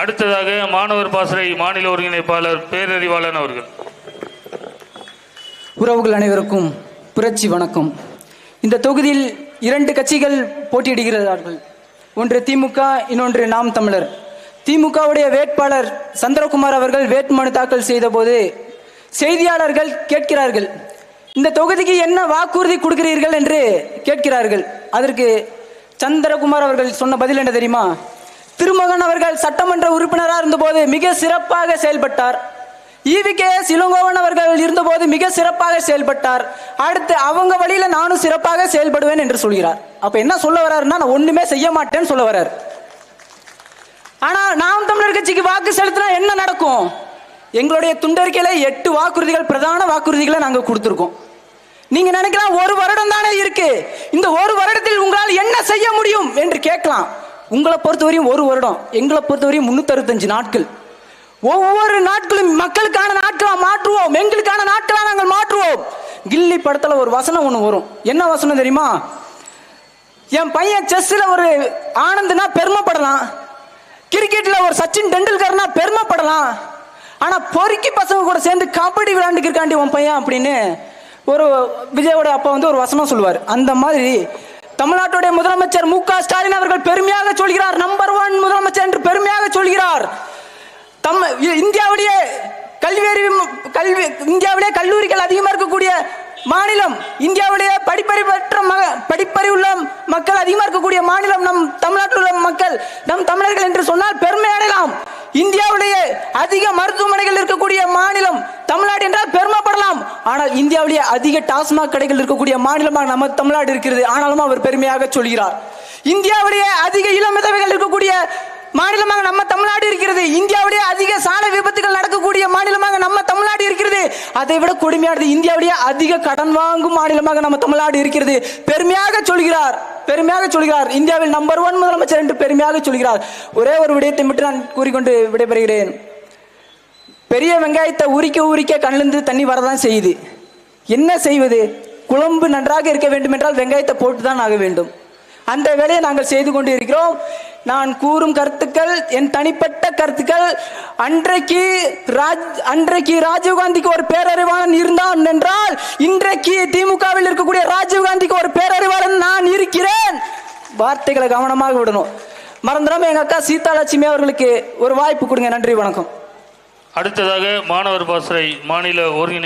அடுத்ததாக மாணவர் பாசறை மாநில ஒருங்கிணைப்பாளர் பேரறிவாளன் அவர்கள். உறவுகள் அனைவருக்கும் புரட்சி வணக்கம். இந்த தொகுதியில் இரண்டு கட்சிகள் போட்டியிடுகிறார்கள். ஒன்று திமுக இன்னொன்று நாம் தமிழர். திமுகவுடைய வேட்பாளர் சந்திரகுமார் அவர்கள் வேட்புமனு தாக்கல் செய்தபோது செய்தியாளர்கள் கேட்கிறார்கள் இந்த தொகுதிக்கு என்ன வாக்குறுதி கொடுக்கிறீர்கள்? என்று கேட்கிறார்கள். அதற்கு சந்திரகுமார் அவர்கள் சொன்ன பதில் என்ன தெரியுமா? திருமகன் அவர்கள் சட்டமன்ற உறுப்பினராக இருந்தபோது மிக சிறப்பாக செயல்பட்டார். ஈவிகே இளங்கோவன் அவர்கள் இருந்தபோது மிக சிறப்பாக செயல்பட்டார். அடுத்து அவங்க வழியில நானும் சிறப்பாக செயல்படுவேன் என்று சொல்கிறார். அப்ப என்ன சொல்ல வர்றாருன்னா நான் ஒண்ணுமே செய்ய மாட்டேன்னு சொல்ல வர்றாரு. ஆனா நாம் தமிழர் கட்சிக்கு வாக்கு செலுத்தினா என்ன நடக்கும்? எங்களுடைய துண்டறிக்கையில எட்டு வாக்குறுதிகள் பிரதான வாக்குறுதிகளை நாங்க கொடுத்துருக்கோம். நீங்க நினைக்கலாம் ஒரு வருடம் தானே இருக்கு. இந்த ஒரு வருடத்தில் உங்களால் என்ன செய்ய முடியும் என்று கேட்கலாம். உங்களை பொறுத்தவரையும் ஒரு வருடம் எங்களை பொறுத்தவரையும் முன்னூத்தி நாட்கள். ஒவ்வொரு நாட்களும் மக்களுக்கான நாட்களா மாற்றுவோம் எங்களுக்கான நாட்களா நாங்கள் மாற்றுவோம். கில்லி படத்துல ஒரு வசனம் ஒண்ணு வரும். என்ன வசனம் தெரியுமா? என் பையன் செஸ்ல ஒரு ஆனந்த்னா பெருமைப்படலாம் கிரிக்கெட்ல ஒரு சச்சின் டெண்டுல்கர்னா பெருமைப்படலாம் ஆனா பொறுக்கி பசங்க கூட சேர்ந்து கபடி விளையாண்டுக்கு இருக்காண்டி உன் பையன் அப்படின்னு ஒரு விஜயோட அப்பா வந்து ஒரு வசனம் சொல்லுவார். அந்த மாதிரி தமிழ்நாட்டுடைய முதலமைச்சர் மு ஸ்டாலின் அவர்கள் பெருமையாக சொல்கிறார் நம்பர் ஒன் முதலமைச்சர் என்று பெருமையாக சொல்கிறார். தம் இ- இந்தியாவுடைய கல்வியறிவு கல்வி இந்தியாவிலே கல்லூரிகள் அதிகமாக இருக்கக்கூடிய மாநிலம் இந்தியாவுடைய படிப்பறிவு பெற்ற மக படிப்பறிவுள்ள மக்கள் அதிகமாக இருக்கக்கூடிய மாநிலம் நம் தமிழ்நாட்டில் உள்ள மக்கள் நம் தமிழர்கள் என்று சொன்னால் பெருமை அடையலாம். இந்தியாவுடைய அதிக மருத்துவமனைகள் இருக்கக்கூடிய மாநிலம் தமிழ்நாடு என்றால் ஆனால் இந்தியாவிலேயே அதிக டாஸ்மாக் கடைகள் இருக்கக்கூடிய மாநிலமாக நம்ம தமிழ்நாடு இருக்கிறது. ஆனாலும் அவர் பெருமையாக சொல்கிறார். இந்தியாவிலேயே அதிக இளம் இருக்கக்கூடிய மாநிலமாக நம்ம தமிழ்நாடு இருக்கிறது. இந்தியாவிலேயே அதிக சாலை விபத்துகள் நடக்கக்கூடிய மாநிலமாக நம்ம தமிழ்நாடு இருக்கிறது. அதை விட கொடுமையானது இந்தியாவிலேயே அதிக கடன் வாங்கும் மாநிலமாக நம்ம தமிழ்நாடு இருக்கிறது. பெருமையாக சொல்கிறார். பெருமையாக சொல்கிறார். இந்தியாவில் நம்பர் ஒன் முதலமைச்சர் என்று பெருமையாக சொல்கிறார். ஒரே ஒரு விடயத்தை மட்டும் நான் கூறிக்கொண்டு விடைபெறுகிறேன். பெரிய வெங்காயத்தை உரிக்க உரிக்க கண்ணிலிருந்து தண்ணி வரதான் செய்யுது. என்ன செய்வது? குழம்பு நன்றாக இருக்க வேண்டும் என்றால் வெங்காயத்தை போட்டு தான் ஆக வேண்டும். அந்த வேலையை நாங்கள் செய்து கொண்டு இருக்கிறோம் நான் கூறும் கருத்துக்கள் என் தனிப்பட்ட கருத்துக்கள் அன்றைக்கு ராஜ் அன்றைக்கு ராஜீவ்காந்திக்கு ஒரு பேரறிவாளன் இருந்தான் என்றால் இன்றைக்கு திமுகவில் இருக்கக்கூடிய ராஜீவ்காந்திக்கு ஒரு பேரறிவாளன் நான் இருக்கிறேன். வார்த்தைகளை கவனமாக விடணும். மறந்துடாம எங்க அக்கா சீதாலட்சுமி அவர்களுக்கு ஒரு வாய்ப்பு கொடுங்க. நன்றி வணக்கம். அடுத்ததாக மாணவர் பாசறை மாநில ஒருங்கிணை